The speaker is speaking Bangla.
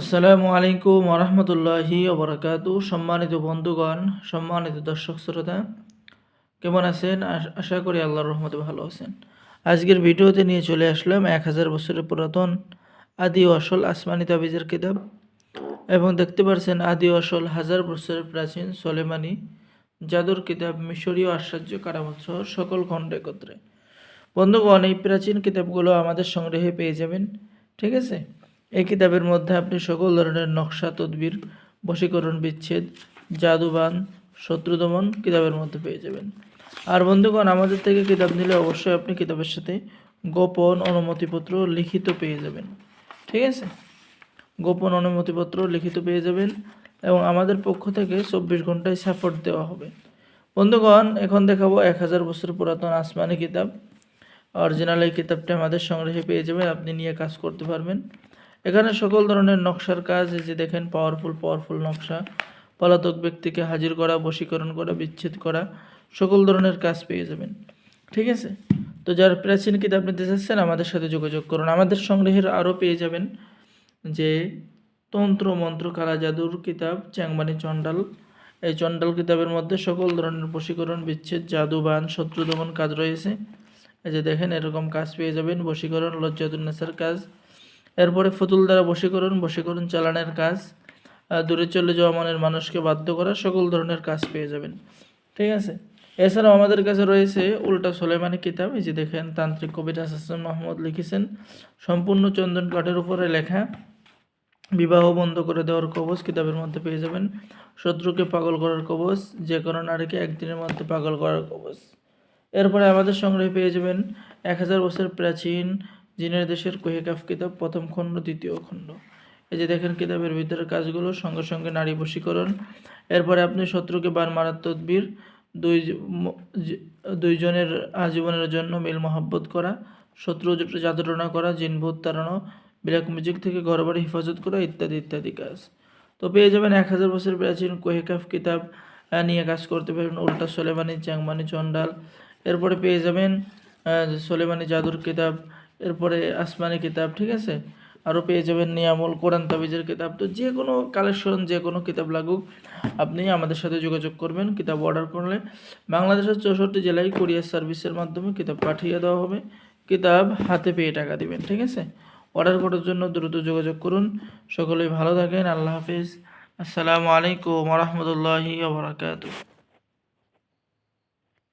আসসালামু আলাইকুম ওরহমতুল্লাহি ওবরাকাতু। সম্মানিত বন্ধুগণ, সম্মানিত দর্শক শ্রোতা, কেমন আছেন? আশা করি আল্লাহর রহমতে ভালো আছেন। আজকের ভিডিওতে নিয়ে চলে আসলাম এক হাজার বছরের পুরাতন আদি আসল আসমানি তাবিজের কিতাব। এবং দেখতে পাচ্ছেন আদি আসল হাজার বছরের প্রাচীন সোলেমানি জাদুর কিতাব মিশরীয় আশ্চর্য কারামত সকল খণ্ড একত্রে। বন্ধুগণ, এই প্রাচীন কিতাবগুলো আমাদের সংগ্রহে পেয়ে যাবেন, ঠিক আছে? এই কিতাবের মধ্যে আপনি সকল ধরনের নকশা, তদবির, বশীকরণ, বিচ্ছেদ, জাদুবান শত্রু দমন কিতাবের মধ্যে পেয়ে যাবেন। আর বন্ধুগণ, আমাদের থেকে কিতাব নিলে অবশ্যই আপনি কিতাবের সাথে গোপন অনুমতিপত্র লিখিত পেয়ে যাবেন। ঠিক আছে? গোপন অনুমতিপত্র লিখিত পেয়ে যাবেন এবং আমাদের পক্ষ থেকে চব্বিশ ঘন্টায় সাপোর্ট দেওয়া হবে। বন্ধুগণ, এখন দেখাবো এক হাজার বছর পুরাতন আসমানি কিতাব। অরিজিনাল এই কিতাবটা আমাদের সংগ্রহে পেয়ে যাবেন। আপনি নিয়ে কাজ করতে পারবেন। এখানে সকল ধরনের নকশার কাজ যে দেখেন পাওয়ারফুল পাওয়ারফুল নকশা। পলাতক ব্যক্তিকে হাজির করা, বশীকরণ করা, বিচ্ছেদ করা, সকল ধরনের কাজ পেয়ে যাবেন। ঠিক আছে? তো যারা প্রাচীন কিতাব নিতে চাচ্ছেন আমাদের সাথে যোগাযোগ করুন। আমাদের সংগ্রহের আরও পেয়ে যাবেন যে তন্ত্র, মন্ত্র, কালা, জাদুর কিতাব, চ্যাংমানি, চণ্ডাল। এই চণ্ডাল কিতাবের মধ্যে সকল ধরনের বশীকরণ, বিচ্ছেদ জাদুবান শত্রু দমন কাজ রয়েছে। এই যে দেখেন, এরকম কাজ পেয়ে যাবেন। বশীকরণ, লজ্জাতুন্নেসার কাজ এরপরে ফুতুল দ্বারা বশীকরণ বশীকরণ চালানের কাজ। দূরে চলে যাওয়া মনের মানুষকে বাধ্য করা, সকল ধরনের কাজ পেয়ে যাবেন। ঠিক আছে? এছাড়াও আমাদের কাছে রয়েছে উল্টা সোলেমানি কিতাব। এই যে দেখেন, তান্ত্রিক কবিতা হাসান মাহমুদ লিখেছেন, সম্পূর্ণ চন্দন কাঠের উপরে লেখা, বিবাহ বন্ধ করে দেওয়ার কবচ কিতাবের মধ্যে পেয়ে যাবেন। শত্রুকে পাগল করার কবচ, যে কোনো নারীকে একদিনের মধ্যে পাগল করার কবচ। এরপরে আমাদের সংগ্রহে পেয়ে যাবেন এক হাজার বছর প্রাচীন জিনের দেশের কোহেকাফ কিতাব প্রথম খণ্ড, দ্বিতীয় খণ্ড। এই যে দেখেন কিতাবের ভিতরের কাজগুলো, সঙ্গে সঙ্গে নারী বশীকরণ। এরপরে আপনি শত্রুকে বান মারার দুই দুইজনের আজীবনের জন্য মিল মহাব্বত করা, শত্রু যাতনা করা জিনভূত তাড়ানো ব্ল্যাক মিউজিক থেকে ঘরবাড়ি হেফাজত করা, ইত্যাদি ইত্যাদি কাজ। তো পেয়ে যাবেন এক হাজার বছর প্রাচীন কোহেকাফ কিতাব নিয়ে কাজ করতে পারবেন উল্টা সোলেমানি, চ্যাংমানি, চণ্ডাল। এরপরে পেয়ে যাবেন সোলেমানি জাদুর কিতাব এরপরে আসমানি কিতাব, ঠিক আছে? আরও পেয়ে যাবেন নিয়ামুল কোরআন তাবিজের কিতাব। তো যে কোনো কালেকশন, যে কোনো কিতাব লাগুক, আপনি আমাদের সাথে যোগাযোগ করবেন, কিতাব অর্ডার করলে। বাংলাদেশের চৌষট্টি জেলায় কুরিয়ার সার্ভিসের মাধ্যমে কিতাব পাঠিয়ে দেওয়া হবে। কিতাব হাতে পেয়ে টাকা দিবেন, ঠিক আছে? অর্ডার করার জন্য দ্রুত যোগাযোগ করুন। সকলেই ভালো থাকেন, আল্লাহ হাফিজ। আসসালামু আলাইকুম রহমতুল্লাহি বারাকাতুহ।